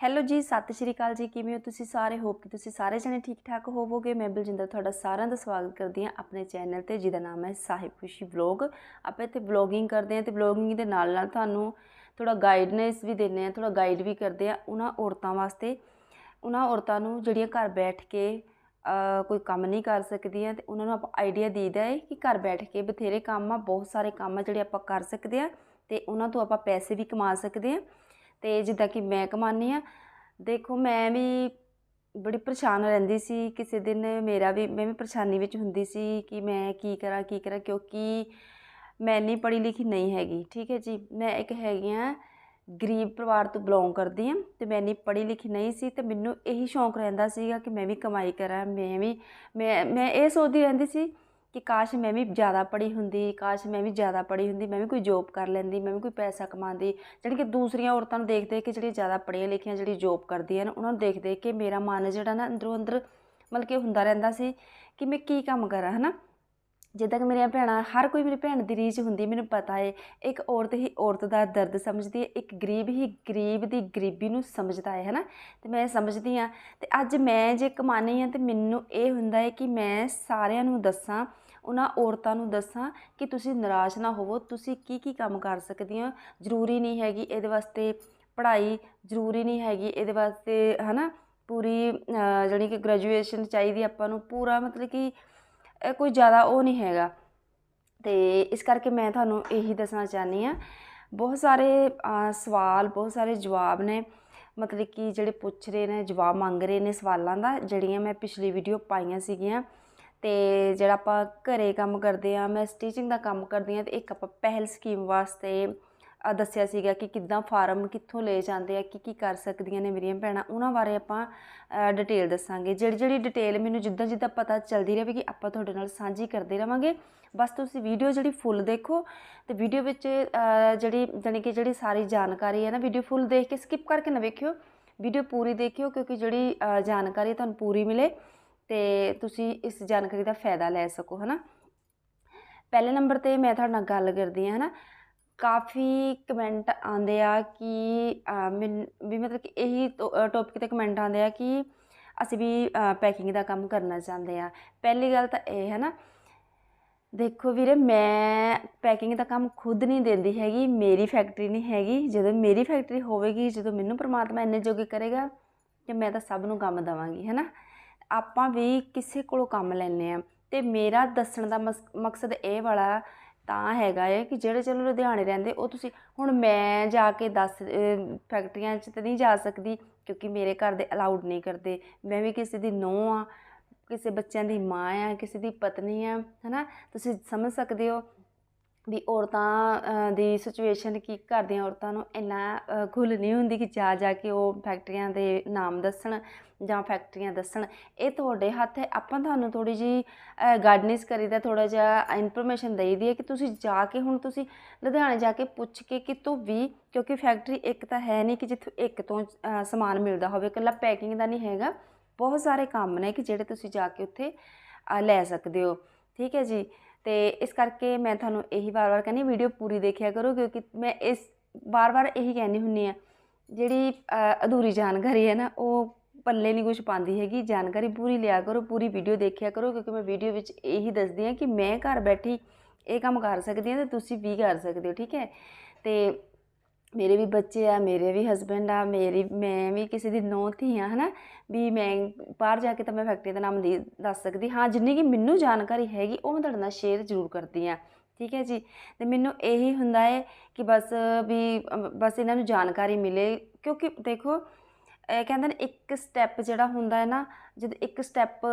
Hello ਜੀ, ਸਤਿ ਸ਼੍ਰੀ ਅਕਾਲ ਜੀ। ਕਿਵੇਂ ਹੋ ਤੁਸੀਂ ਸਾਰੇ? ਹੋਪ ਕਿ ਤੁਸੀਂ ਸਾਰੇ ਜਣੇ ਠੀਕ ਠਾਕ ਹੋਵੋਗੇ। ਮੈਂ ਬਲਜਿੰਦਰ ਤੁਹਾਡਾ ਸਾਰਿਆਂ ਦਾ ਸਵਾਗਤ ਕਰਦੀ ਹਾਂ ਆਪਣੇ ਚੈਨਲ ਤੇ, ਜਿਹਦਾ ਨਾਮ ਹੈ ਸਾਹਿਬ ਖੁਸ਼ੀ ਵਲੌਗ ਆਪਾਂ ਇੱਥੇ ਵਲੌਗਿੰਗ ਕਰਦੇ ਹਾਂ ਤੇ ਵਲੌਗਿੰਗ ਦੇ ਨਾਲ ਨਾਲ ਤੁਹਾਨੂੰ ਥੋੜਾ ਗਾਈਡਨੈਸ ਵੀ ਦਿੰਦੇ ਆ ਥੋੜਾ ਗਾਈਡ ਵੀ ਕਰਦੇ ਆ ਉਹਨਾਂ ਔਰਤਾਂ ਵਾਸਤੇ। ਉਹਨਾਂ ਔਰਤਾਂ ਨੂੰ ਜਿਹੜੀਆਂ ਘਰ ਬੈਠ ਕੇ ਕੋਈ ਕੰਮ ਨਹੀਂ ਕਰ ਸਕਦੀਆਂ ਤੇ ਉਹਨਾਂ ਨੂੰ ਆਪਾਂ ਆਈਡੀਆ ਦੇਈਦਾ ਹੈ ਕਿ ਘਰ ਬੈਠ ਕੇ ਬਥੇਰੇ ਕੰਮ ਆ, ਬਹੁਤ ਸਾਰੇ ਕੰਮ ਆ ਜਿਹੜੇ ਆਪਾਂ ਕਰ ਸਕਦੇ ਆ ਤੇ ਉਹਨਾਂ ਤੋਂ ਆਪਾਂ ਪੈਸੇ ਵੀ ਕਮਾ ਸਕਦੇ ਆ ਤੇ ਜਿੱਦਾਂ ਕਿ ਮੈਂ ਕਮਾਉਂਦੀ ਆ, ਦੇਖੋ ਮੈਂ ਵੀ ਬੜੀ ਪਰੇਸ਼ਾਨ ਰਹਿੰਦੀ ਸੀ, ਕਿਸੇ ਦਿਨ ਮੇਰਾ ਵੀ, ਮੈਂ ਵੀ ਪਰੇਸ਼ਾਨੀ ਵਿੱਚ ਹੁੰਦੀ ਸੀ ਕਿ ਮੈਂ ਕੀ ਕਰਾਂ ਕੀ ਕਰਾਂ, ਕਿਉਂਕਿ ਮੈਂ ਇੰਨੀ ਪੜ੍ਹੀ ਲਿਖੀ ਨਹੀਂ ਹੈਗੀ, ਠੀਕ ਹੈ ਜੀ। ਮੈਂ ਇੱਕ ਹੈਗੀ ਆ, ਗਰੀਬ ਪਰਿਵਾਰ ਤੋਂ ਬਿਲੋਂਗ ਕਰਦੀ ਹਾਂ ਤੇ ਮੈਂ ਇੰਨੀ ਪੜ੍ਹੀ ਲਿਖੀ ਨਹੀਂ ਸੀ ਤੇ ਮੈਨੂੰ ਇਹੀ ਸ਼ੌਂਕ ਰਹਿੰਦਾ ਸੀਗਾ ਕਿ ਮੈਂ ਵੀ ਕਮਾਈ ਕਰਾਂ, ਮੈਂ ਵੀ, ਮੈਂ ਮੈਂ ਇਹ ਸੋਚਦੀ ਰਹਿੰਦੀ ਸੀ ਕਿ ਕਾਸ਼ ਮੈਂ ਵੀ ਜ਼ਿਆਦਾ ਪੜ੍ਹੀ ਹੁੰਦੀ, ਕਾਸ਼ ਮੈਂ ਵੀ ਜ਼ਿਆਦਾ ਪੜ੍ਹੀ ਹੁੰਦੀ, ਮੈਂ ਵੀ ਕੋਈ ਜੋਬ ਕਰ ਲੈਂਦੀ, ਮੈਂ ਵੀ ਕੋਈ ਪੈਸਾ ਕਮਾਉਂਦੀ। ਜਿਹੜੀ ਕਿ ਦੂਸਰੀਆਂ ਔਰਤਾਂ ਨੂੰ ਦੇਖ ਦੇਖ ਕੇ ਜਿਹੜੀਆਂ ਜ਼ਿਆਦਾ ਪੜ੍ਹੀਆਂ ਲਿਖੀਆਂ ਜਿਹੜੀ ਜੋਬ ਕਰਦੀਆਂ ਨੇ, ਉਹਨਾਂ ਨੂੰ ਦੇਖ ਦੇਖ ਕੇ ਮੇਰਾ ਮਨ ਜਿਹੜਾ ਨਾ ਅੰਦਰੋਂ ਅੰਦਰ ਮਤਲਬ ਕਿ ਹੁੰਦਾ ਰਹਿੰਦਾ ਸੀ ਕਿ ਮੈਂ ਕੀ ਕੰਮ ਕਰਾਂ, ਹਨਾ? ਜਿੱਦਾਂ ਕਿ ਮੇਰੀਆਂ ਭੈਣਾਂ ਹਰ ਕੋਈ ਮੇਰੀ ਭੈਣ ਦੀ ਰੀਝ ਹੁੰਦੀ ਮੈਨੂੰ ਪਤਾ ਹੈ ਇੱਕ ਔਰਤ ਹੀ ਔਰਤ ਦਾ ਦਰਦ ਸਮਝਦੀ ਹੈ ਇੱਕ ਗਰੀਬ ਹੀ ਗਰੀਬ ਦੀ ਗਰੀਬੀ ਨੂੰ ਸਮਝਦਾ ਹੈ ਹਨਾ? ਤੇ ਮੈਂ ਸਮਝਦੀ ਹਾਂ ਤੇ ਅੱਜ ਮੈਂ ਜੇ ਕਮਾਨੀ ਆ ਤੇ ਮੈਨੂੰ ਇਹ ਹੁੰਦਾ ਹੈ ਕਿ ਮੈਂ ਸਾਰਿਆਂ ਨੂੰ ਦੱਸਾਂ ਉਹਨਾਂ ਔਰਤਾਂ ਨੂੰ ਦੱਸਾਂ ਕਿ ਤੁਸੀਂ ਨਿਰਾਸ਼ ਨਾ ਹੋਵੋ ਤੁਸੀਂ ਕੀ ਕੀ ਕੰਮ ਕਰ ਸਕਦੇ ਹੋ ਜ਼ਰੂਰੀ ਨਹੀਂ ਹੈਗੀ ਇਹਦੇ ਵਾਸਤੇ ਪੜ੍ਹਾਈ ਜ਼ਰੂਰੀ ਨਹੀਂ ਹੈਗੀ ਇਹਦੇ ਵਾਸਤੇ ਹਨਾ? ਪੂਰੀ ਅਹ, ਜਾਣੀ ਕਿ ਗ੍ਰੈਜੂਏਸ਼ਨ ਚਾਹੀਦੀ ਆਪਾਂ ਨੂੰ ਪੂਰਾ ਮਤਲਬ ਕਿ ਕੋਈ ਜ਼ਿਆਦਾ ਉਹ ਨਹੀਂ ਹੈਗਾ। ਤੇ ਇਸ ਕਰਕੇ ਮੈਂ ਤੁਹਾਨੂੰ ਇਹੀ ਦੱਸਣਾ ਚਾਹਨੀ ਆ ਬਹੁਤ ਸਾਰੇ ਸਵਾਲ, ਬਹੁਤ ਸਾਰੇ ਜਵਾਬ ਨੇ। ਮਤਲਬ ਕਿ ਜਿਹੜੇ ਪੁੱਛ ਰਹੇ ਨੇ, ਜਵਾਬ ਮੰਗ ਰਹੇ ਨੇ ਸਵਾਲਾਂ ਦਾ, ਜਿਹੜੀਆਂ ਮੈਂ ਪਿਛਲੀ ਵੀਡੀਓ ਪਾਈਆਂ ਸੀਗੀਆਂ। ਤੇ ਜਿਹੜਾ ਆਪਾਂ ਘਰੇ ਕੰਮ ਕਰਦੇ ਆ ਮੈਂ ਸਟਿਚਿੰਗ ਦਾ ਕੰਮ ਕਰਦੀ ਆ ਤੇ ਇੱਕ ਆਪਾਂ ਪਹਿਲ ਸਕੀਮ ਵਾਸਤੇ ਦੱਸਿਆ ਸੀਗਾ ਕਿ ਕਿੱਦਾਂ ਫਾਰਮ ਕਿੱਥੋਂ ਲਏ ਜਾਂਦੇ ਆ ਕੀ ਕੀ ਕਰ ਸਕਦੀਆਂ ਨੇ ਮੇਰੀਆਂ ਭੈਣਾਂ ਉਹਨਾਂ ਬਾਰੇ ਆਪਾਂ ਡਿਟੇਲ ਦੱਸਾਂਗੇ। ਜਿਹੜੀ ਜਿਹੜੀ ਡਿਟੇਲ ਮੈਨੂੰ ਜਿੱਦਾਂ ਜਿੱਦਾਂ ਪਤਾ ਚੱਲਦੀ ਰਹੇਗੀ ਆਪਾਂ ਤੁਹਾਡੇ ਨਾਲ ਸਾਂਝੀ ਕਰਦੇ ਰਵਾਂਗੇ ਬਸ ਤੁਸੀਂ ਵੀਡੀਓ ਜਿਹੜੀ ਫੁੱਲ ਦੇਖੋ ਤੇ ਵੀਡੀਓ ਵਿੱਚ ਜਿਹੜੀ ਜਾਣੀ ਕਿ ਜਿਹੜੀ ਸਾਰੀ ਜਾਣਕਾਰੀ ਹੈ ਨਾ ਵੀਡੀਓ ਫੁੱਲ ਦੇਖ ਕੇ ਸਕਿਪ ਕਰਕੇ ਨਾ ਵੇਖਿਓ। ਵੀਡੀਓ ਪੂਰੀ ਦੇਖਿਓ ਕਿਉਂਕਿ ਜਿਹੜੀ ਅ, ਜਾਣਕਾਰੀ ਤੁਹਾਨੂੰ ਪੂਰੀ ਮਿਲੇ ਤੇ ਤੁਸੀਂ ਇਸ ਜਾਣਕਾਰੀ ਦਾ ਫਾਇਦਾ ਲੈ ਸਕੋ ਹਨਾ। ਪਹਿਲੇ ਨੰਬਰ ਤੇ ਮੈਂ ਤੁਹਾਡੇ ਨਾਲ ਗੱਲ ਕਰਦੀ ਹਾਂ ਹਨਾ। ਕਾਫੀ ਕਮੈਂਟ ਆਉਂਦੇ ਆ ਕਿ ਅਹ, ਮੈਨ ਵੀ ਮਤਲਬ ਕਿ ਇਹੀ ਟੋਪਿਕ ਤੇ ਕਮੈਂਟ ਆਉਂਦੇ ਆ ਕਿ ਅਸੀਂ ਵੀ ਪੈਕਿੰਗ ਦਾ ਕੰਮ ਕਰਨਾ ਚਾਹੁੰਦੇ ਆ। ਪਹਿਲੀ ਗੱਲ ਤਾਂ ਇਹ ਹੈ ਨਾ ਦੇਖੋ ਵੀਰੇ ਮੈਂ ਪੈਕਿੰਗ ਦਾ ਕੰਮ ਖੁਦ ਨਹੀਂ ਦਿੰਦੀ ਹੈਗੀ ਮੇਰੀ ਫੈਕਟਰੀ ਨਹੀਂ ਹੈਗੀ। ਜਦੋਂ ਮੇਰੀ ਫੈਕਟਰੀ ਹੋਵੇਗੀ ਜਦੋਂ ਮੈਨੂੰ ਪ੍ਰਮਾਤਮਾ ਇੰਨੇ ਜੋਗੇ ਕਰੇਗਾ ਤੇ ਮੈਂ ਤਾਂ ਸਭ ਨੂੰ ਕੰਮ ਦਵਾਂਗੀ ਹੈ ਨਾ? ਆਪਾਂ ਵੀ ਕਿਸੇ ਕੋਲੋਂ ਕੰਮ ਲੈਣੇ ਆ। ਤੇ ਮੇਰਾ ਦੱਸਣ ਦਾ ਮਸ- ਮਕਸਦ ਇਹ ਵਾਲਾ ਤਾਂ ਹੈਗਾ ਹੈ ਕਿ ਜਿਹੜੇ ਚਲੋ ਲੁਧਿਆਣੇ ਰਹਿੰਦੇ, ਉਹ ਤੁਸੀਂ, ਹੁਣ ਮੈਂ ਜਾ ਕੇ 10 ਫੈਕਟਰੀਆਂ 'ਚ ਤਾਂ ਨਹੀਂ ਜਾ ਸਕਦੀ, ਕਿਉਂਕਿ ਮੇਰੇ ਘਰ ਦੇ ਅਲਾਉਡ ਨਹੀਂ ਕਰਦੇ, ਮੈਂ ਵੀ ਕਿਸੇ ਦੀ ਨੂੰਹ ਆ, ਕਿਸੇ ਬੱਚਿਆਂ ਦੀ ਮਾਂ ਆ, ਕਿਸੇ ਦੀ ਪਤਨੀ ਆ, ਹਨਾ? ਤੁਸੀਂ ਸਮਝ ਸਕਦੇ ਹੋ ਵੀ ਔਰਤਾਂ ਦੀ ਸਿਚੁਏਸ਼ਨ ਕੀ ਘਰ ਦੀਆਂ ਔਰਤਾਂ ਨੂੰ ਇੰਨਾ ਅ, ਖੁੱਲ੍ਹ ਨਹੀਂ ਹੁੰਦੀ ਕਿ ਜਾ ਜਾ ਕੇ ਉਹ ਫੈਕਟਰੀਆਂ ਦੇ ਨਾਮ ਦੱਸਣ ਜਾਂ ਫੈਕਟਰੀਆਂ ਦੱਸਣ। ਇਹ ਤੁਹਾਡੇ ਹੱਥ ਹੈ। ਆਪਾਂ ਤੁਹਾਨੂੰ ਥੋੜੀ ਜੀ ਗਾਈਡਨੈਸ ਕਰੀਦਾ ਥੋੜਾ ਜਿਹਾ ਇਨਫੋਰਮੇਸ਼ਨ ਦੇਈਦੀ ਹੈ ਕਿ ਤੁਸੀਂ ਜਾ ਕੇ ਹੁਣ ਤੁਸੀਂ ਲੁਧਿਆਣੇ ਜਾ ਕੇ ਪੁੱਛ ਕੇ ਕਿਤੋਂ ਵੀ ਕਿਉਂਕਿ ਫੈਕਟਰੀ ਇੱਕ ਤਾਂ ਹੈ ਨਹੀਂ ਕਿ ਜਿੱਥੋਂ ਇੱਕ ਤੋਂ ਸਮਾਨ ਮਿਲਦਾ ਹੋਵੇ ਇਕੱਲਾ ਪੈਕਿੰਗ ਦਾ ਨਹੀਂ ਹੈਗਾ। ਬਹੁਤ ਸਾਰੇ ਕੰਮ ਨੇ ਕਿ ਜਿਹੜੇ ਤੁਸੀਂ ਜਾ ਕੇ ਉੱਥੇ ਲੈ ਸਕਦੇ ਹੋ। ਠੀਕ ਹੈ ਜੀ? ਤੇ ਇਸ ਕਰਕੇ ਮੈਂ ਤੁਹਾਨੂੰ ਇਹੀ ਵਾਰ-ਵਾਰ ਕਹਿੰਦੀ ਵੀਡੀਓ ਪੂਰੀ ਦੇਖਿਆ ਕਰੋ, ਕਿਉਂਕਿ ਮੈਂ ਇਸ ਵਾਰ-ਵਾਰ ਇਹੀ ਕਹਿੰਦੀ ਹੁੰਨੀ ਆ ਜਿਹੜੀ ਅਧੂਰੀ ਜਾਣਕਾਰੀ ਹੈ ਨਾ, ਉਹ ਪੱਲੇ ਨਹੀਂ ਕੁਝ ਪਾਉਂਦੀ ਹੈਗੀ। ਜਾਣਕਾਰੀ ਪੂਰੀ ਲਿਆ ਕਰੋ, ਪੂਰੀ ਵੀਡੀਓ ਦੇਖਿਆ ਕਰੋ, ਕਿਉਂਕਿ ਮੈਂ ਵੀਡੀਓ ਵਿੱਚ ਇਹੀ ਦੱਸਦੀ ਹਾਂ ਕਿ ਮੈਂ ਘਰ ਬੈਠੀ ਇਹ ਕੰਮ ਕਰ ਸਕਦੀ ਹਾਂ ਤੇ ਤੁਸੀਂ ਵੀ ਕਰ ਸਕਦੇ ਹੋ, ਠੀਕ ਹੈ? ਤੇ ਮੇਰੇ ਵੀ ਬੱਚੇ ਆ, ਮੇਰੇ ਵੀ ਹਸਬੈਂਡ ਆ, ਮੇਰੀ, ਮੈਂ ਵੀ ਕਿਸੇ ਦੀ ਨੌਂ ਧੀ ਆ ਨਾ ਵੀ ਮੈਂ ਬਾਹਰ ਜਾ ਕੇ ਤਾਂ ਮੈਂ ਫੈਕਟਰੀ ਦਾ ਨਾਮ ਦੇ, ਦੱਸ ਸਕਦੀ, ਹਾਂ, ਜਿੰਨੀ ਕਿ ਮੈਨੂੰ ਜਾਣਕਾਰੀ ਹੈਗੀ, ਉਹ ਮੈਂ ਤੁਹਾਡੇ ਨਾਲ ਸ਼ੇਅਰ ਜ਼ਰੂਰ ਕਰਦੀ ਆ ਠੀਕ ਹੈ ਜੀ? ਤੇ ਮੈਨੂੰ ਇਹੀ ਹੁੰਦਾ ਹੈ ਕਿ ਬਸ ਵੀ ਬਸ ਇਹਨਾਂ ਨੂੰ ਜਾਣਕਾਰੀ ਮਿਲੇ, ਕਿਉਂਕਿ ਦੇਖੋ, ਇਹ ਕਹਿੰਦੇ ਨੇ ਇੱਕ ਸਟੈਪ ਜਿਹੜਾ ਹੁੰਦਾ ਹੈ ਨਾ, ਜਦ ਇੱਕ ਸਟੈਪ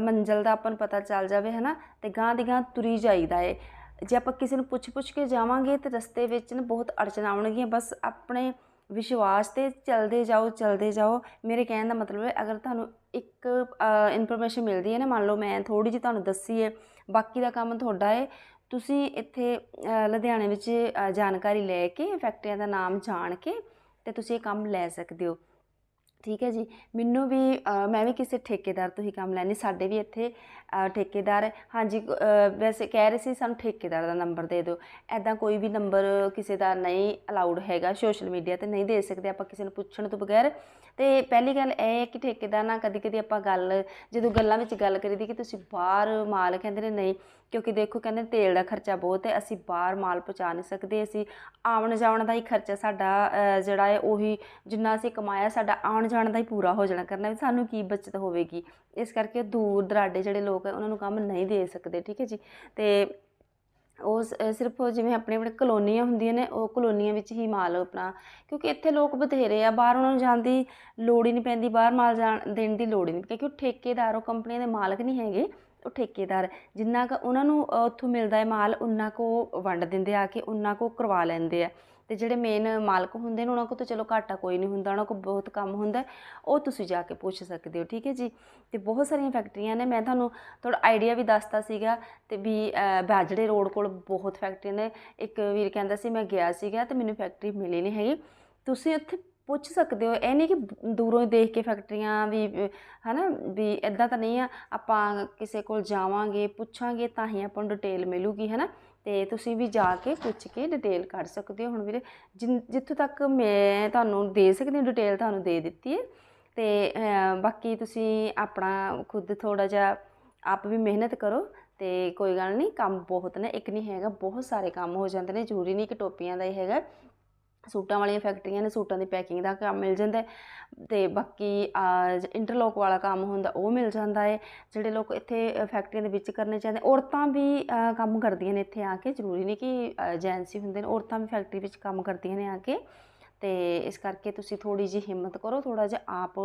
ਮੰਜ਼ਲ ਦਾ ਆਪਾਂ ਨੂੰ ਪਤਾ ਚੱਲ ਜਾਵੇ ਹੈ ਨਾ ਤੇ ਗਾਂ ਦੀ ਗਾਂ ਤੁਰੀ ਜਾਈਦਾ ਏ ਜੇ ਆਪਾਂ ਕਿਸੇ ਨੂੰ ਪੁੱਛ ਪੁੱਛ ਕੇ ਜਾਵਾਂਗੇ ਤੇ ਰਸਤੇ ਵਿੱਚ ਨਾ ਬਹੁਤ ਅੜਚਨਾਂ ਆਉਣਗੀਆਂ। ਬਸ ਆਪਣੇ ਵਿਸ਼ਵਾਸ ਤੇ ਚੱਲਦੇ ਜਾਓ, ਚਲਦੇ ਜਾਓ। ਮੇਰੇ ਕਹਿਣ ਦਾ ਮਤਲਬ ਹੈ, ਅਗਰ ਤੁਹਾਨੂੰ ਇੱਕ ਇਨਫੋਰਮੇਸ਼ਨ ਮਿਲਦੀ ਹੈ ਨਾ, ਮੰਨ ਲਓ ਮੈਂ ਥੋੜੀ ਜਿਹੀ ਤੁਹਾਨੂੰ ਦੱਸੀ ਹੈ, ਬਾਕੀ ਦਾ ਕੰਮ ਤੁਹਾਡਾ ਹੈ, ਤੁਸੀਂ ਇੱਥੇ ਲੁਧਿਆਣੇ ਵਿੱਚ ਜਾਣਕਾਰੀ ਲੈ ਕੇ, ਫੈਕਟਰੀਆਂ ਦਾ ਨਾਮ ਜਾਣ ਕੇ ਤੇ ਤੁਸੀਂ ਇਹ ਕੰਮ ਲੈ ਸਕਦੇ ਹੋ। ਠੀਕ ਹੈ ਜੀ। ਮੈਨੂੰ ਵੀ ਮੈਂ ਵੀ ਕਿਸੇ ਠੇਕੇਦਾਰ ਤੋਂ ਹੀ ਕੰਮ ਲੈਣੀ ਸਾਡੇ ਵੀ ਇੱਥੇ ਠੇਕੇਦਾਰ, ਹਾਂਜੀ ਵੈਸੇ ਕਹਿ ਰਹੇ ਸੀ, ਸਾਨੂੰ ਠੇਕੇਦਾਰ ਦਾ ਨੰਬਰ ਦੇ ਦਿਓ। ਐਦਾਂ ਕੋਈ ਵੀ ਨੰਬਰ ਕਿਸੇ ਦਾ ਨਹੀਂ ਅਲਾਉਡ ਹੈਗਾ, ਸੋਸ਼ਲ ਮੀਡੀਆ ਤੇ ਨਹੀਂ ਦੇ ਸਕਦੇ, ਆਪਾਂ ਕਿਸੇ ਨੂੰ ਪੁੱਛਣ ਤੋਂ ਬਗੈਰ ਤੇ ਪਹਿਲੀ ਗੱਲ ਇਹ ਹੈ ਕਿ ਠੇਕੇਦਾਰ ਨਾਲ ਕਦੀ ਕਦੀ ਆਪਾਂ ਗੱਲ, ਜਦੋਂ ਗੱਲਾਂ ਵਿੱਚ ਗੱਲ ਕਰੀਦੀ ਕਿ ਤੁਸੀਂ ਬਾਹਰ ਮਾਲ ਕਹਿੰਦੇ ਨੇ ਨਹੀਂ, ਕਿਉਂਕਿ ਦੇਖੋ ਕਹਿੰਦੇ ਤੇਲ ਦਾ ਖਰਚਾ ਬਹੁਤ ਹੈ, ਅਸੀਂ ਬਾਹਰ ਮਾਲ ਪਹੁੰਚਾ ਨਹੀਂ ਸਕਦੇ, ਅਸੀਂ ਆਉਣ ਜਾਣ ਦਾ ਹੀ ਖਰਚਾ ਸਾਡਾ ਜਿਹੜਾ ਹੈ ਉਹੀ ਜਿੰਨਾ ਅਸੀਂ ਕਮਾਇਆ ਸਾਡਾ ਆਉਣ ਜਾਣ ਦਾ ਹੀ ਪੂਰਾ ਹੋ ਜਾਣਾ ਕਰਨਾ, ਵੀ ਸਾਨੂੰ ਕੀ ਬਚਤ ਹੋਵੇਗੀ। ਇਸ ਕਰਕੇ ਦੂਰ ਦਰਾਡੇ ਜਿਹੜੇ ਲੋਕ ਹੈ, ਉਹਨਾਂ ਨੂੰ ਕੰਮ ਨਹੀਂ ਦੇ ਸਕਦੇ, ਠੀਕ ਹੈ ਜੀ? ਤੇ ਉਹ ਸਿਰਫ ਜਿਵੇਂ ਆਪਣੇ ਆਪਣੇ ਕਲੋਨੀਆਂ ਹੁੰਦੀਆਂ ਨੇ, ਉਹ ਕਲੋਨੀਆਂ ਵਿੱਚ ਹੀ ਮਾਲ ਆਪਣਾ, ਕਿਉਂਕਿ ਇੱਥੇ ਲੋਕ ਬਥੇਰੇ ਆ, ਬਾਹਰ ਉਹਨਾਂ ਨੂੰ ਜਾਣ ਦੀ ਲੋੜ ਹੀ ਨਹੀਂ ਪੈਂਦੀ, ਬਾਹਰ ਮਾਲ ਜਾਣ ਦੇਣ ਦੀ ਲੋੜ ਹੀ ਨਹੀਂ, ਕਿਉਂਕਿ ਉਹ ਠੇਕੇਦਾਰ, ਉਹ ਕੰਪਨੀਆਂ ਦੇ ਮਾਲਕ ਨਹੀਂ ਹੈਗੇ, ਉਹ ਠੇਕੇਦਾਰ, ਜਿੰਨਾ ਕੁ ਉਹਨਾਂ ਨੂੰ ਉੱਥੋਂ ਮਿਲਦਾ ਹੈ ਮਾਲ, ਉਨਾ ਕੁ ਉਹ ਵੰਡ ਦਿੰਦੇ ਆ ਕੇ ਉਨਾ ਕੁ ਉਹ ਕਰਵਾ ਲੈਂਦੇ ਆ। ਤੇ ਜਿਹੜੇ ਮੇਨ ਮਾਲਕ ਹੁੰਦੇ ਨੇ ਉਹਨਾਂ ਕੋਲ ਤਾਂ ਚਲੋ ਘਾਟਾ ਕੋਈ ਨਹੀਂ ਹੁੰਦਾ ਉਹਨਾਂ ਕੋਲ ਬਹੁਤ ਕੰਮ ਹੁੰਦਾ ਉਹ ਤੁਸੀਂ ਜਾ ਕੇ ਪੁੱਛ ਸਕਦੇ ਹੋ ਠੀਕ ਹੈ ਜੀ? ਤੇ ਬਹੁਤ ਸਾਰੀਆਂ ਫੈਕਟਰੀਆਂ ਨੇ ਮੈਂ ਤੁਹਾਨੂੰ ਥੋੜਾ ਆਈਡੀਆ ਵੀ ਦੱਸਤਾ ਸੀਗਾ ਤੇ ਵੀ ਬਾਜੜੇ ਰੋਡ ਕੋਲ ਬਹੁਤ ਫੈਕਟਰੀਆਂ ਨੇ ਇੱਕ ਵੀਰ ਕਹਿੰਦਾ ਸੀ ਮੈਂ ਗਿਆ ਸੀਗਾ ਤੇ ਮੈਨੂੰ ਫੈਕਟਰੀ ਮਿਲੀ ਨਹੀਂ ਹੈਗੀ ਤੁਸੀਂ ਉੱਥੇ ਪੁੱਛ ਸਕਦੇ ਹੋ ਇਹ ਨਹੀਂ ਕਿ ਦੂਰੋਂ ਹੀ ਦੇਖ ਕੇ ਫੈਕਟਰੀਆਂ ਵੀ ਅ, ਹਨਾ ਵੀ ਇਦਾਂ ਤਾਂ ਨਹੀਂ ਆ ਆਪਾਂ ਕਿਸੇ ਕੋਲ ਜਾਵਾਂਗੇ ਪੁੱਛਾਂਗੇ ਤਾਂ ਹੀ ਆਪਾਂ ਨੂੰ ਡਿਟੇਲ ਮਿਲੂਗੀ ਹਨਾ? ਤੇ ਤੁਸੀਂ ਵੀ ਜਾ ਕੇ ਪੁੱਛ ਕੇ ਡਿਟੇਲ ਕੱਢ ਸਕਦੇ ਹੋ। ਹੁਣ ਵੀਰੇ ਜਿਨ- ਜਿੱਥੋਂ ਤੱਕ ਮੈਂ ਤੁਹਾਨੂੰ ਦੇ ਸਕਦੀ ਹਾਂ ਡਿਟੇਲ ਤੁਹਾਨੂੰ ਦੇ ਦਿੱਤੀ ਹੈ। ਤੇ ਬਾਕੀ ਤੁਸੀਂ ਆਪਣਾ ਖੁਦ ਥੋੜਾ ਜਿਹਾ ਆਪ ਵੀ ਮਿਹਨਤ ਕਰੋ ਤੇ ਕੋਈ ਗੱਲ ਨਹੀਂ, ਕੰਮ ਬਹੁਤ ਨੇ। ਇੱਕ ਨਹੀਂ ਹੈਗਾ, ਬਹੁਤ ਸਾਰੇ ਕੰਮ ਹੋ ਜਾਂਦੇ ਨੇ। ਜ਼ਰੂਰੀ ਨਹੀਂ ਕਿ ਟੋਪੀਆਂ ਦਾ ਹੀ ਹੈਗਾ। ਸੂਟਾਂ ਵਾਲੀਆਂ ਫੈਕਟਰੀਆਂ ਨੇ ਸੂਟਾਂ ਦੀ ਪੈਕਿੰਗ ਦਾ ਕੰਮ ਮਿਲ ਜਾਂਦਾ ਹੈ ਤੇ ਬਾਕੀ ਇੰਟਰਲੋਕ ਵਾਲਾ ਕੰਮ ਹੁੰਦਾ ਉਹ ਮਿਲ ਜਾਂਦਾ ਹੈ, ਜਿਹੜੇ ਲੋਕ ਇੱਥੇ ਫੈਕਟਰੀਆਂ ਦੇ ਵਿੱਚ ਕਰਨੇ ਚਾਹੁੰਦੇ, ਔਰਤਾਂ ਵੀ ਕੰਮ ਕਰਦੀਆਂ ਨੇ ਇੱਥੇ ਆ ਕੇ, ਜ਼ਰੂਰੀ ਨਹੀਂ ਕਿ ਏਜੰਸੀ ਹੁੰਦੇ ਨੇ, ਔਰਤਾਂ ਵੀ ਫੈਕਟਰੀ ਵਿੱਚ ਕੰਮ ਕਰਦੀਆਂ ਨੇ ਆ ਕੇ, ਤੇ ਇਸ ਕਰਕੇ ਤੁਸੀਂ ਥੋੜੀ ਜਿਹੀ ਹਿੰਮਤ ਕਰੋ ਥੋੜਾ ਜਿਹਾ ਆਪ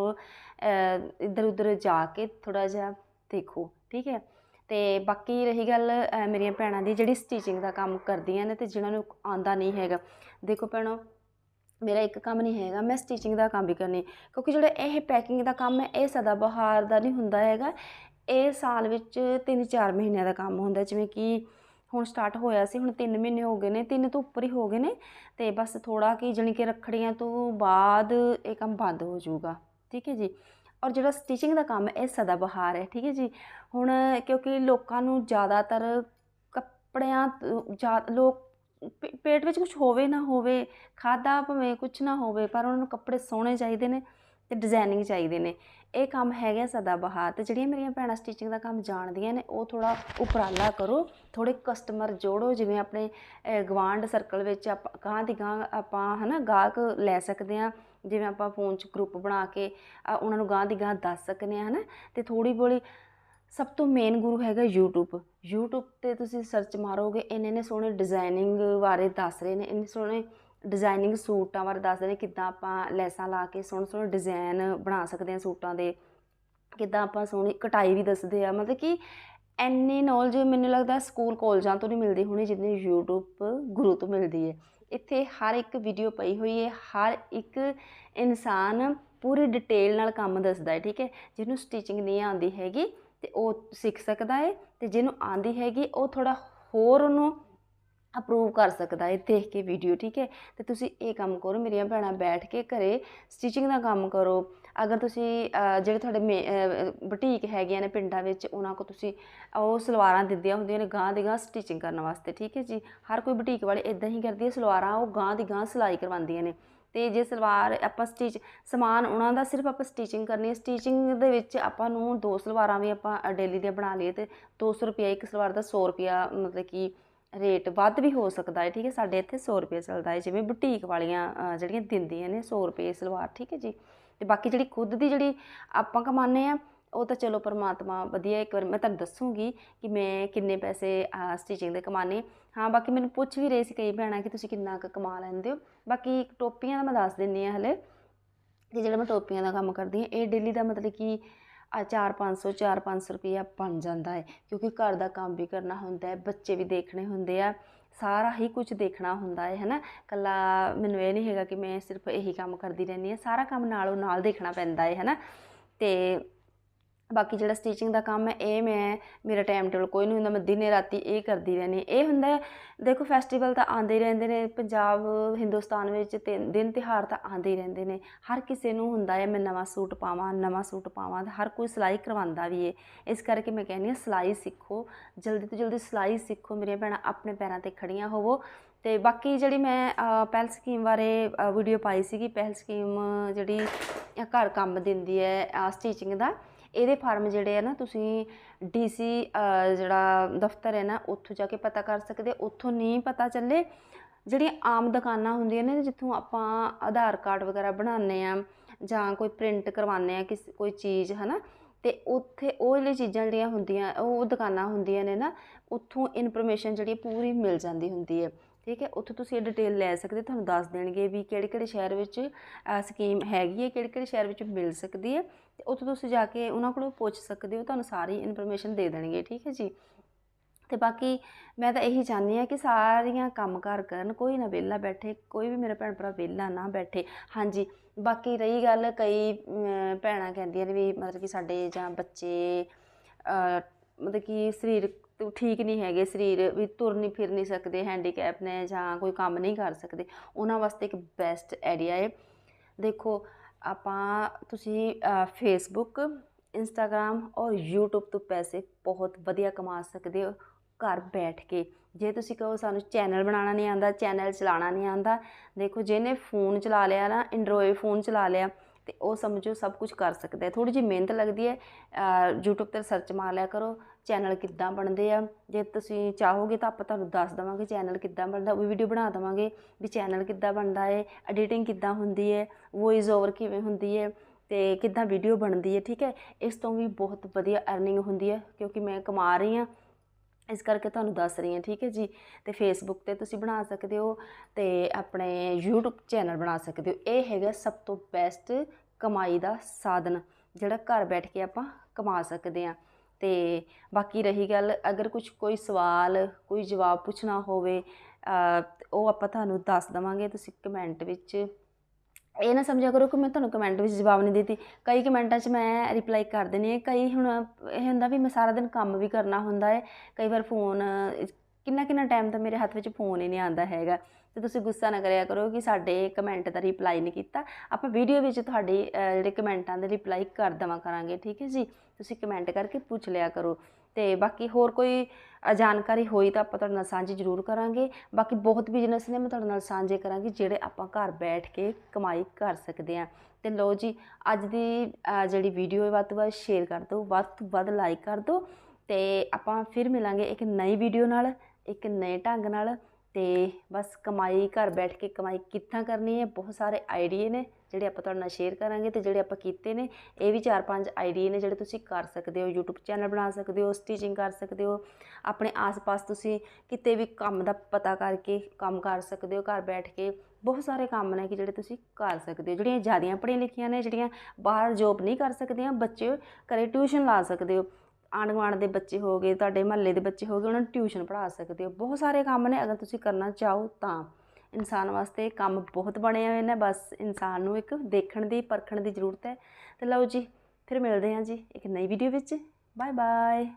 ਇੱਧਰ ਉੱਧਰ ਜਾ ਕੇ ਥੋੜਾ ਜਿਹਾ ਦੇਖੋ, ਠੀਕ ਹੈ? ਅਤੇ ਬਾਕੀ ਰਹੀ ਗੱਲ ਮੇਰੀਆਂ ਭੈਣਾਂ ਦੀ ਜਿਹੜੀ ਸਟਿਚਿੰਗ ਦਾ ਕੰਮ ਕਰਦੀਆਂ ਨੇ ਅਤੇ ਜਿਹਨਾਂ ਨੂੰ ਆਉਂਦਾ ਨਹੀਂ ਹੈਗਾ। ਦੇਖੋ ਭੈਣੋ, ਮੇਰਾ ਇੱਕ ਕੰਮ ਨਹੀਂ ਹੈਗਾ, ਮੈਂ ਸਟਿਚਿੰਗ ਦਾ ਕੰਮ ਵੀ ਕਰਨੀ। ਕਿਉਂਕਿ ਜਿਹੜਾ ਇਹ ਪੈਕਿੰਗ ਦਾ ਕੰਮ ਹੈ, ਇਹ ਸਦਾ ਬਹਾਰ ਦਾ ਨਹੀਂ ਹੁੰਦਾ ਹੈਗਾ। ਇਹ ਸਾਲ ਵਿੱਚ 3-4 ਮਹੀਨਿਆਂ ਦਾ ਕੰਮ ਹੁੰਦਾ, ਜਿਵੇਂ ਕਿ ਹੁਣ ਸਟਾਰਟ ਹੋਇਆ ਸੀ, ਹੁਣ 3 ਮਹੀਨੇ ਹੋ ਗਏ ਨੇ 3 ਤੋਂ ਉੱਪਰ ਹੀ ਹੋ ਗਏ ਨੇ। ਤੇ ਬਸ ਥੋੜਾ ਕਿ ਜਾਣੀ ਕਿ ਰੱਖੜੀਆਂ ਤੋਂ ਬਾਅਦ ਇਹ ਕੰਮ ਬੰਦ ਹੋ ਜਾਊਗਾ। ਠੀਕ ਹੈ ਜੀ? ਔਰ ਜਿਹੜਾ ਸਟਿਚਿੰਗ ਦਾ ਕੰਮ ਇਹ ਸਦਾ ਬਹਾਰ ਹੈ ਠੀਕ ਹੈ ਜੀ। ਹੁਣ ਕਿਉਂਕਿ ਲੋਕਾਂ ਨੂੰ ਜ਼ਿਆਦਾਤਰ ਕੱਪੜਿਆਂ ਜ਼ਿਆ- ਲੋਕ ਪੇ- ਪੇਟ ਵਿੱਚ ਕੁਝ ਹੋਵੇ ਨਾ ਹੋਵੇ ਖਾਦਾ ਭਾਵੇਂ ਕੁਝ ਨਾ ਹੋਵੇ ਪਰ ਉਹਨਾਂ ਨੂੰ ਕੱਪੜੇ ਸੋਹਣੇ ਚਾਹੀਦੇ ਨੇ ਤੇ ਡਿਜ਼ਾਈਨਿੰਗ ਚਾਹੀਦੇ ਨੇ। ਇਹ ਕੰਮ ਹੈਗਾ ਸਦਾ ਬਹਾਰ ਤੇ ਜਿਹੜੀਆਂ ਮੇਰੀਆਂ ਭੈਣਾਂ ਸਟਿਚਿੰਗ ਦਾ ਕੰਮ ਜਾਣਦੀਆਂ ਨੇ ਉਹ ਥੋੜਾ ਉਪਰਾਲਾ ਕਰੋ ਥੋੜੇ ਕਸਟਮਰ ਜੋੜੋ ਜਿਵੇਂ ਆਪਣੇ ਅਹ, ਸਰਕਲ ਵਿੱਚ ਆਪਾਂ ਗਾਂ ਦੀ ਗਾਂ ਆਪਾਂ ਹਨਾ ਗਾਹਕ ਲੈ ਸਕਦੇ ਆ ਜਿਵੇਂ ਆਪਾਂ ਫੋਨ 'ਚ ਗਰੁੱਪ ਬਣਾ ਕੇ ਉਹਨਾਂ ਨੂੰ ਗਾਂ ਦੀ ਗਾਂ ਦੱਸ ਸਕਨੇ ਆ, ਹਨਾ? ਤੇ ਥੋੜੀ ਬੋਲੀ ਸਭ ਤੋਂ ਮੇਨ ਗੁਰੂ ਹੈਗਾ YouTube YouTube ਤੇ ਤੁਸੀਂ ਸਰਚ ਮਾਰੋਗੇ, ਇੰਨੇ ਇੰਨੇ ਸੋਹਣੇ ਡਿਜ਼ਾਈਨਿੰਗ ਬਾਰੇ ਦੱਸ ਰਹੇ ਨੇ, ਇੰਨੇ ਸੋਹਣੇ ਡਿਜ਼ਾਈਨਿੰਗ ਸੂਟਾਂ ਬਾਰੇ ਦੱਸਦੇ ਨੇ, ਕਿੱਦਾਂ ਆਪਾਂ ਲੈਸਾਂ ਲਾ ਕੇ ਸੋਹਣੇ ਸੋਹਣੇ ਡਿਜ਼ਾਈਨ ਬਣਾ ਸਕਦੇ ਹਾਂ ਸੂਟਾਂ ਦੇ, ਕਿੱਦਾਂ ਆਪਾਂ ਸੋਹਣੀ ਕਟਾਈ ਵੀ ਦੱਸਦੇ ਆ, ਮਤਲਬ ਕਿ ਐਨੀ ਨੌਲੇਜ ਮੈਨੂੰ ਲੱਗਦਾ ਸਕੂਲ, ਕਾਲਜਾਂ ਤੋਂ ਨਹੀਂ ਮਿਲਦੀ ਹੋਣੀ, ਜਿੰਨੀ YouTube ਗੁਰੂ ਤੋਂ ਮਿਲਦੀ ਹੈ। ਇੱਥੇ ਹਰ ਇੱਕ ਵੀਡੀਓ ਪਈ ਹੋਈ ਹੈ, ਹਰ ਇੱਕ ਇਨਸਾਨ ਪੂਰੀ ਡਿਟੇਲ ਨਾਲ ਕੰਮ ਦੱਸਦਾ ਹੈ, ਠੀਕ ਹੈ। ਜਿਹਨੂੰ ਸਟਿਚਿੰਗ ਨਹੀਂ ਆਉਂਦੀ ਹੈਗੀ, ਤੇ ਉਹ ਸਿੱਖ ਸਕਦਾ ਹੈ, ਤੇ ਜਿਹਨੂੰ ਆਉਂਦੀ ਹੈਗੀ, ਉਹ ਥੋੜਾ ਹੋਰ ਉਹਨੂੰ ਅਪਰੂਵ ਕਰ ਸਕਦਾ ਹੈ, ਦੇਖ ਕੇ ਵੀਡੀਓ ਠੀਕ ਹੈ। ਤੇ ਤੁਸੀਂ ਇਹ ਕੰਮ ਕਰੋ, ਮੇਰੀਆਂ ਭੈਣਾਂ ਬੈਠ ਕੇ ਘਰੇ ਸਟਿਚਿੰਗ ਦਾ ਕੰਮ ਕਰੋ। ਅਗਰ ਤੁਸੀਂ ਜਿਹੜੇ ਤੁਹਾਡੇ ਬੁਟੀਕ ਹੈਗੀਆਂ ਨੇ ਪਿੰਡਾਂ ਵਿੱਚ, ਉਹਨਾਂ ਕੋ ਤੁਸੀਂ ਉਹ ਸਲਵਾਰਾਂ ਦਿੰਦੀਆਂ ਹੁੰਦੀਆਂ ਨੇ ਗਾਂ ਦੀ ਗਾਂ ਸਟਿਚਿੰਗ ਕਰਨ ਵਾਸਤੇ, ਠੀਕ ਹੈ ਜੀ? ਹਰ ਕੋਈ ਬੁਟੀਕ ਵਾਲੇ ਇਦਾਂ ਹੀ ਕਰਦੀ ਹੈ ਸਲਵਾਰਾਂ ਉਹ ਗਾਂ ਦੀ ਗਾਂ ਸਿਲਾਈ ਕਰਵਾਉਂਦੀਆਂ ਨੇ। ਤੇ ਜੇ ਸਲਵਾਰ ਆਪਾਂ ਸਟਿਚ ਸਮਾਨ ਉਹਨਾਂ ਦਾ ਸਿਰਫ ਆਪਾਂ ਸਟਿਚਿੰਗ ਕਰਨੀ ਹੈ। ਸਟਿਚਿੰਗ ਦੇ ਵਿੱਚ ਆਪਾਂ ਨੂੰ ਦੋ ਸਲਵਾਰਾਂ ਵੀ ਆਪਾਂ ਡੇਲੀ ਦੀਆਂ ਬਣਾ ਲਈਏ ਤੇ 200 ਰੁਪਏ ਇੱਕ ਸਲਵਾਰ ਦਾ 100 ਰੁਪਿਆ ਮਤਲਬ ਕਿ ਰੇਟ ਵੱਧ ਵੀ ਹੋ ਸਕਦਾ ਹੈ, ਠੀਕ ਹੈ? ਸਾਡੇ ਇੱਥੇ 100 ਰੁਪਏ ਚੱਲਦਾ ਹੈ, ਜਿਵੇਂ ਬੁਟੀਕ ਵਾਲੀਆਂ ਜਿਹੜੀਆਂ ਦਿੰਦੀਆਂ ਨੇ 100 ਰੁਪਏ ਸਲਵਾਰ, ਠੀਕ ਹੈ ਜੀ? ਤੇ ਬਾਕੀ ਜਿਹੜੀ ਖੁਦ ਦੀ ਜਿਹੜੀ ਆਪਾਂ ਕਮਾਉਂਦੇ ਆ ਉਹ ਤਾਂ ਚਲੋ ਪਰਮਾਤਮਾ ਵਧੀਆ ਇੱਕ ਵਾਰ ਮੈਂ ਤੁਹਾਨੂੰ ਦੱਸੂਗੀ ਕਿ ਮੈਂ ਕਿੰਨੇ ਪੈਸੇ ਸਟਿਚਿੰਗ ਦੇ ਕਮਾਨੇ ਹਾਂ। ਬਾਕੀ ਮੈਨੂੰ ਪੁੱਛ ਵੀ ਰਹੇ ਸੀ ਕਈ ਭੈਣਾਂ ਕਿ ਤੁਸੀਂ ਕਿੰਨਾ ਕੁ ਕਮਾ ਲੈਂਦੇ ਹੋ। ਬਾਕੀ ਟੋਪੀਆਂ ਦਾ ਮੈਂ ਦੱਸ ਦਿੰਦੀ ਹਾਂ ਹਲੇ। ਕਿ ਜਿਹੜਾ ਮੈਂ ਟੋਪੀਆਂ ਦਾ ਕੰਮ ਕਰਦੀ ਹਾਂ, ਇਹ ਡੇਲੀ ਦਾ ਮਤਲਬ ਕਿ ਆ 4-500 4-500 ਰੁਪਇਆ ਬਣ ਜਾਂਦਾ ਹੈ। ਕਿਉਂਕਿ ਘਰ ਦਾ ਕੰਮ ਵੀ ਕਰਨਾ ਹੁੰਦਾ ਹੈ, ਬੱਚੇ ਵੀ ਦੇਖਣੇ ਹੁੰਦੇ ਆ। ਸਾਰਾ ਹੀ ਕੁਝ ਦੇਖਣਾ ਹੁੰਦਾ ਹੈ, ਹੈਨਾ? ਕੱਲਾ ਮੈਨੂੰ ਇਹ ਨਹੀਂ ਹੈਗਾ ਕਿ ਮੈਂ ਸਿਰਫ ਇਹੀ ਕੰਮ ਕਰਦੀ ਰਹਿੰਦੀ ਹਾਂ, ਸਾਰਾ ਕੰਮ ਨਾਲੋਂ ਨਾਲ ਦੇਖਣਾ ਪੈਂਦਾ ਹੈ, ਹੈਨਾ? ਤੇ ਬਾਕੀ ਜਿਹੜਾ ਸਟਿਚਿੰਗ ਦਾ ਕੰਮ ਹੈ, ਇਹ ਮੈਂ ਮੇਰਾ ਟਾਈਮ ਟੇਬਲ ਕੋਈ ਨਹੀਂ ਹੁੰਦਾ, ਮੈਂ ਦਿਨੇ ਰਾਤੀ ਇਹ ਕਰਦੀ ਰਹਿੰਦੀ ਇਹ ਹੁੰਦਾ ਦੇਖੋ ਫੈਸਟੀਵਲ ਤਾਂ ਆਉਂਦੇ ਹੀ ਰਹਿੰਦੇ ਨੇ, ਪੰਜਾਬ, ਹਿੰਦੁਸਤਾਨ ਵਿੱਚ ਤੇ ਦਿਨ ਤਿਉਹਾਰ ਤਾਂ ਆਉਂਦੇ ਹੀ ਰਹਿੰਦੇ ਨੇ। ਹਰ ਕਿਸੇ ਨੂੰ ਹੁੰਦਾ ਹੈ, ਮੈਂ ਨਵਾਂ ਸੂਟ ਪਾਵਾਂ, ਨਵਾਂ ਸੂਟ ਪਾਵਾਂ ਤੇ ਹਰ ਕੋਈ ਸਿਲਾਈ ਕਰਵਾਉਂਦਾ ਵੀ ਹੈ ਇਸ ਕਰਕੇ ਮੈਂ ਕਹਿੰਦੀ ਹਾਂ, ਸਿਲਾਈ ਸਿੱਖੋ, ਜਲਦੀ ਤੋਂ ਜਲਦੀ ਸਿਲਾਈ ਸਿੱਖੋ, ਮੇਰੀਆਂ ਭੈਣਾਂ ਆਪਣੇ ਪੈਰਾਂ ਤੇ ਖੜੀਆਂ ਹੋਵੋ। ਤੇ ਬਾਕੀ ਜਿਹੜੀ ਮੈਂ ਪਹਿਲ ਸਕੀਮ ਬਾਰੇ ਵੀਡੀਓ ਪਾਈ ਸੀਗੀ, ਪਹਿਲ ਸਕੀਮ ਜਿਹੜੀ ਘਰ ਕੰਮ ਦਿੰਦੀ ਹੈ ਸਟਿਚਿੰਗ ਦਾ ਇਹਦੇ ਫਾਰਮ ਜਿਹੜੇ ਆ ਨਾ, ਤੁਸੀਂ ਡੀਸੀ ਜਿਹੜਾ ਦਫ਼ਤਰ ਹੈ ਨਾ, ਉੱਥੋਂ ਜਾ ਕੇ ਪਤਾ ਕਰ ਸਕਦੇ, ਉੱਥੋਂ ਨਹੀਂ ਪਤਾ ਚੱਲੇ। ਜਿਹੜੀਆਂ ਆਮ ਦੁਕਾਨਾਂ ਹੁੰਦੀਆਂ ਨੇ, ਜਿੱਥੋਂ ਆਪਾਂ ਆਧਾਰ ਕਾਰਡ ਵਗੈਰਾ ਬਣਾਉਂਦੇ ਆ ਜਾਂ ਕੋਈ ਪ੍ਰਿੰਟ ਕਰਵਾਉਂਦੇ ਆ ਕਿਸ, ਕੋਈ ਚੀਜ਼, ਹਨਾ। ਤੇ ਉੱਥੇ ਉਹ ਜਿਹੜੀ ਚੀਜ਼ਾਂ ਜਿਹੜੀਆਂ ਹੁੰਦੀਆਂ, ਉਹ ਦੁਕਾਨਾਂ ਹੁੰਦੀਆਂ ਨੇ ਨਾ, ਉੱਥੋਂ ਇਨਫੋਰਮੇਸ਼ਨ ਜਿਹੜੀ ਪੂਰੀ ਮਿਲ ਜਾਂਦੀ ਹੁੰਦੀ ਹੈ। ਠੀਕ ਹੈ, ਉੱਥੋਂ ਤੁਸੀਂ ਇਹ ਡਿਟੇਲ ਲੈ ਸਕਦੇ, ਤੁਹਾਨੂੰ ਦੱਸ ਦੇਣਗੇ ਵੀ ਕਿਹੜੇ ਕਿਹੜੇ ਸ਼ਹਿਰ ਵਿੱਚ ਸਕੀਮ ਹੈਗੀ ਹੈ ਕਿਹੜੇ ਕਿਹੜੇ ਸ਼ਹਿਰ ਵਿੱਚ ਮਿਲ ਸਕਦੀ ਹੈ ਤੇ ਉੱਥੋਂ ਤੁਸੀਂ ਜਾ ਕੇ ਉਹਨਾਂ ਕੋਲੋਂ ਪੁੱਛ ਸਕਦੇ ਹੋ, ਤੁਹਾਨੂੰ ਸਾਰੀ ਇਨਫੋਰਮੇਸ਼ਨ ਦੇ ਦੇਣਗੇ, ਠੀਕ ਹੈ ਜੀ। ਤੇ ਬਾਕੀ ਮੈਂ ਤਾਂ ਇਹੀ ਚਾਹੁੰਦੀ ਹਾਂ ਕਿ ਸਾਰੀਆਂ ਕੰਮ ਕਾਰ ਕਰਨ, ਕੋਈ ਨਾ ਵਿਹਲਾ ਬੈਠੇ, ਕੋਈ ਵੀ ਮੇਰਾ ਭੈਣ ਭਰਾ ਵਿਹਲਾ ਨਾ ਬੈਠੇ। ਹਾਂਜੀ, ਬਾਕੀ ਰਹੀ ਗੱਲ ਕਈ ਭੈਣਾਂ ਕਹਿੰਦੀਆਂ ਨੇ ਵੀ ਮਤਲਬ ਕਿ ਸਾਡੇ ਜਾਂ ਬੱਚੇ ਮਤਲਬ ਕਿ ਸਰੀਰ ਠੀਕ ਨਹੀਂ ਹੈਗੇ ਸਰੀਰ, ਵੀ ਤੁਰ ਨਹੀਂ, ਫਿਰ ਨਹੀਂ ਸਕਦੇ ਹੈਂਡੀਕੈਪ ਨੇ ਜਾਂ ਕੋਈ ਕੰਮ ਨਹੀਂ ਕਰ ਸਕਦੇ। ਉਹਨਾਂ ਵਾਸਤੇ ਇੱਕ ਬੈਸਟ ਆਈਡੀਆ ਹੈ ਦੇਖੋ, ਆਪਾਂ, ਤੁਸੀਂ ਫੇਸਬੁੱਕ ਇੰਸਟਾਗ੍ਰam ਔਰ YouTube ਤੋਂ ਪੈਸੇ ਬਹੁਤ ਵਧੀਆ ਕਮਾ ਸਕਦੇ ਹੋ ਘਰ ਬੈਠ ਕੇ। ਜੇ ਤੁਸੀਂ ਕਹੋ ਸਾਨੂੰ ਚੈਨਲ ਬਣਾਉਣਾ ਨਹੀਂ ਆਉਂਦਾ ਚੈਨਲ ਚਲਾਉਣਾ ਨਹੀਂ ਆਉਂਦਾ, ਦੇਖੋ, ਜਿਹਨੇ ਫੋਨ ਚਲਾ ਲਿਆ ਨਾ ਐਂਡਰੋਇਡ ਫੋਨ ਚਲਾ ਲਿਆ ਤੇ ਉਹ ਸਮਝੋ ਸਭ ਕੁਝ ਕਰ ਸਕਦਾ ਹੈ। ਥੋੜੀ ਜਿਹੀ ਮਿਹਨਤ ਲੱਗਦੀ ਹੈ। ਅ, YouTube ਤੇ ਸਰਚ ਮਾਰ ਲਿਆ ਕਰੋ ਚੈਨਲ ਕਿੱਦਾਂ ਬਣਦੇ ਆ। ਜੇ ਤੁਸੀਂ ਚਾਹੋਗੇ ਤਾਂ ਆਪਾਂ ਤੁਹਾਨੂੰ ਦੱਸ ਦਵਾਂਗੇ ਚੈਨਲ ਕਿੱਦਾਂ ਬਣਦਾ ਉਹ ਵੀਡੀਓ ਬਣਾ ਦਵਾਂਗੇ ਵੀ ਚੈਨਲ ਕਿੱਦਾਂ ਬਣਦਾ ਹੈ ਐਡੀਟਿੰਗ ਕਿੱਦਾਂ ਹੁੰਦੀ ਹੈ ਵੌਇਸ ਓਵਰ ਕਿਵੇਂ ਹੁੰਦੀ ਹੈ ਤੇ ਕਿੱਦਾਂ ਵੀਡੀਓ ਬਣਦੀ ਹੈ ਠੀਕ ਹੈ। ਇਸ ਤੋਂ ਵੀ ਬਹੁਤ ਵਧੀਆ ਅਰਨਿੰਗ ਹੁੰਦੀ ਹੈ ਕਿਉਂਕਿ ਮੈਂ ਕਮਾ ਰਹੀ ਹਾਂ। ਇਸ ਕਰਕੇ ਤੁਹਾਨੂੰ ਦੱਸ ਰਹੀ ਹਾਂ, ਠੀਕ ਹੈ ਜੀ? ਤੇ ਫੇਸਬੁੱਕ ਤੇ ਤੁਸੀਂ ਬਣਾ ਸਕਦੇ ਹੋ ਤੇ ਆਪਣੇ YouTube ਚੈਨਲ ਬਣਾ ਸਕਦੇ ਹੋ। ਇਹ ਹੈਗਾ ਸਭ ਤੋਂ ਬੈਸਟ ਕਮਾਈ ਦਾ ਸਾਧਨ, ਜਿਹੜਾ ਘਰ ਬੈਠ ਕੇ ਆਪਾਂ ਕਮਾ ਸਕਦੇ ਹਾਂ। ਤੇ ਬਾਕੀ ਰਹੀ ਗੱਲ, ਅਗਰ ਕੁਝ ਕੋਈ ਸਵਾਲ, ਕੋਈ ਜਵਾਬ ਪੁੱਛਣਾ ਹੋਵੇ ਉਹ ਆਪਾਂ ਤੁਹਾਨੂੰ ਦੱਸ ਦਵਾਂਗੇ। ਤੁਸੀਂ ਕਮੈਂਟ ਵਿੱਚ ਇਹ ਨਾ ਸਮਝਿਆ ਕਰੋ ਕਿ ਮੈਂ ਤੁਹਾਨੂੰ ਕਮੈਂਟ ਵਿੱਚ ਜਵਾਬ ਨਹੀਂ ਦਿੱਤੀ। ਕਈ ਕਮੈਂਟਾਂ 'ਚ ਮੈਂ ਰਿਪਲਾਈ ਕਰ ਦਿੰਦੀ ਹਾਂ, ਕਈ ਹੁਣ ਇਹ ਹੁੰਦਾ ਵੀ ਮੈਂ ਸਾਰਾ ਦਿਨ ਕੰਮ ਵੀ ਕਰਨਾ ਹੁੰਦਾ ਹੈ, ਕਈ ਵਾਰ ਫੋਨ ਕਿੰਨਾ ਕਿੰਨਾ ਟਾਈਮ ਤਾਂ ਮੇਰੇ ਹੱਥ ਵਿੱਚ ਫੋਨ ਹੀ ਨਹੀਂ ਆਉਂਦਾ ਹੈਗਾ। ਤੇ ਤੁਸੀਂ ਗੁੱਸਾ ਨਾ ਕਰਿਆ ਕਰੋ ਕਿ ਸਾਡੇ ਕਮੈਂਟ ਦਾ ਰਿਪਲਾਈ ਨਹੀਂ ਕੀਤਾ। ਆਪਾਂ ਵੀਡੀਓ ਵਿੱਚ ਤੁਹਾਡੀ ਜਿਹੜੇ ਕਮੈਂਟਾਂ ਦੇ ਰਿਪਲਾਈ ਕਰ ਦੇਵਾਂ ਕਰਾਂਗੇ, ਠੀਕ ਹੈ ਜੀ? ਤੁਸੀਂ ਕਮੈਂਟ ਕਰਕੇ ਪੁੱਛ ਲਿਆ ਕਰੋ। ਤੇ ਬਾਕੀ ਹੋਰ ਕੋਈ ਜਾਣਕਾਰੀ ਹੋਈ ਤਾਂ ਆਪਾਂ ਤੁਹਾਡੇ ਨਾਲ ਸਾਂਝੀ ਜ਼ਰੂਰ ਕਰਾਂਗੇ। ਬਾਕੀ ਬਹੁਤ ਬਿਜ਼ਨਸ ਨੇ, ਮੈਂ ਤੁਹਾਡੇ ਨਾਲ ਸਾਂਝੇ ਕਰਾਂਗੀ, ਜਿਹੜੇ ਆਪਾਂ ਘਰ ਬੈਠ ਕੇ ਕਮਾਈ ਕਰ ਸਕਦੇ ਹਾਂ। ਤੇ ਲਓ ਜੀ, ਅੱਜ ਦੀ ਜਿਹੜੀ ਵੀਡੀਓ ਹੈ, ਵੱਧ ਤੋਂ ਵੱਧ ਸ਼ੇਅਰ ਕਰ ਦਿਓ, ਵੱਧ ਤੋਂ ਵੱਧ ਲਾਈਕ ਕਰ ਦਿਓ ਤੇ ਆਪਾਂ ਫਿਰ ਮਿਲਾਂਗੇ ਇੱਕ ਨਈ ਵੀਡੀਓ ਨਾਲ, ਇੱਕ ਨਏ ਢੰਗ ਨਾਲ। ਤੇ ਬਸ ਕਮਾਈ, ਘਰ ਬੈਠ ਕੇ ਕਮਾਈ ਕਿੱਥਾਂ ਕਰਨੀ ਹੈ? ਬਹੁਤ ਸਾਰੇ ਆਈਡੀਏ ਨੇ। ਜਿਹੜੇ ਆਪਾਂ ਤੁਹਾਡੇ ਨਾਲ ਸ਼ੇਅਰ ਕਰਾਂਗੇ ਤੇ ਜਿਹੜੇ ਆਪਾਂ ਕੀਤੇ ਨੇ, ਇਹ ਵੀ ਚਾਰ ਪੰਜ ਆਈਡੀਏ ਨੇ ਜਿਹੜੇ ਤੁਸੀਂ ਕਰ ਸਕਦੇ ਹੋ, YouTube ਚੈਨਲ ਬਣਾ ਸਕਦੇ ਹੋ ਸਟਿਚਿੰਗ ਕਰ ਸਕਦੇ ਹੋ, ਆਪਣੇ ਆਸ-ਪਾਸ ਤੁਸੀਂ ਕਿਤੇ ਵੀ ਕੰਮ ਦਾ ਪਤਾ ਕਰਕੇ ਕੰਮ ਕਰ ਸਕਦੇ ਹੋ, ਘਰ ਬੈਠ ਕੇ ਬਹੁਤ ਸਾਰੇ ਕੰਮ ਨੇ ਕਿ ਜਿਹੜੇ ਤੁਸੀਂ ਕਰ ਸਕਦੇ ਹੋ, ਜਿਹੜੀਆਂ ਜ਼ਿਆਦੀਆਂ ਪੜ੍ਹੀਆਂ ਲਿਖੀਆਂ ਨੇ, ਜਿਹੜੀਆਂ ਬਾਹਰ ਜੋਬ ਨਹੀਂ ਕਰ ਸਕਦੀਆਂ, ਬੱਚੇ ਘਰੇ ਟਿਊਸ਼ਨ ਲਾ ਸਕਦੇ ਹੋ ਆਂਢ ਗੁਆਂਢ ਦੇ ਬੱਚੇ ਹੋ ਗਏ, ਤੁਹਾਡੇ ਮਹੱਲੇ ਦੇ ਬੱਚੇ ਹੋ ਗਏ, ਉਹਨਾਂ ਨੂੰ ਟਿਊਸ਼ਨ ਪੜ੍ਹਾ ਸਕਦੇ ਹੋ, ਬਹੁਤ ਸਾਰੇ ਕੰਮ ਨੇ, ਅਗਰ ਤੁਸੀਂ ਕਰਨਾ ਚਾਹੋ ਤਾਂ। ਇਨਸਾਨ ਵਾਸਤੇ ਕੰਮ ਬਹੁਤ ਬਣੇ ਹੋਏ ਨੇ, ਬਸ ਇਨਸਾਨ ਨੂੰ ਇੱਕ ਦੇਖਣ ਦੀ, ਪਰਖਣ ਦੀ ਜ਼ਰੂਰਤ ਹੈ। ਤੇ ਲਓ ਜੀ, ਫਿਰ ਮਿਲਦੇ ਹਾਂ ਜੀ ਇੱਕ ਨਈ ਵੀਡੀਓ ਵਿੱਚ। Bye bye